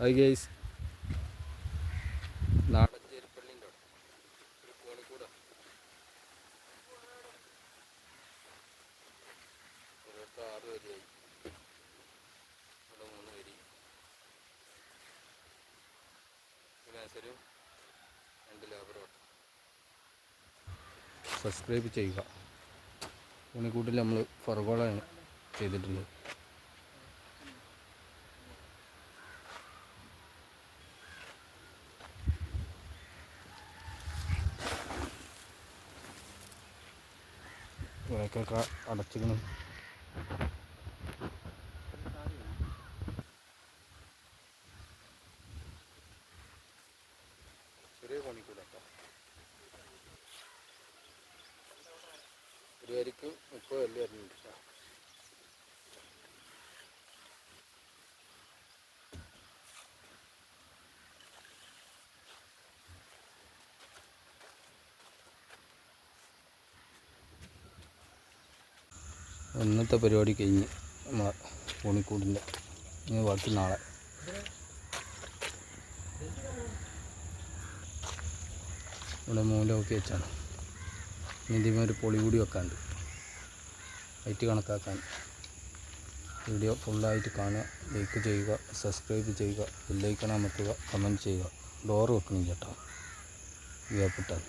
Hi guys നാടൻ ചേരിപ്പള്ളിന്റെ ഒരു കോണിക്കൂട ഒരിടത്ത് ആറ് വരിയായി. ഇവിടെ മൂന്ന് വരി. രണ്ട് ലേബറും സബ്സ്ക്രൈബ് ചെയ്യുക. കോണിക്കൂട്ടിൽ നമ്മൾ ഫർഗോളാണ് ചെയ്തിട്ടുള്ളത്. ഇവയൊക്കെ അടച്ചിരുന്നു ഒരു വരിക്ക് മുപ്പത് വലിയ വരുന്നുണ്ട് ഇന്നത്തെ പരിപാടി കഴിഞ്ഞ് നമ്മളെ കോണിക്കൂടിന്റെ ഇനി ബാക്കി നാളെ. ഇവിടെ മൂലമൊക്കെ വെച്ചാണ്. ഇതിന്മേൽ ഒരു പൊളി കൂടി വെക്കാണ്ട് ഐറ്റ് കണക്കാക്കാൻ. വീഡിയോ ഫുള്ളായിട്ട് കാണുക ലൈക്ക് ചെയ്യുക സബ്സ്ക്രൈബ് ചെയ്യുക ബെല്ലൈക്കൺ അമർത്തുക കമന്റ് ചെയ്യുക. ഡോറ് വെക്കണം കേട്ടോ. ഗ്യാപ്പിട്ടാൽ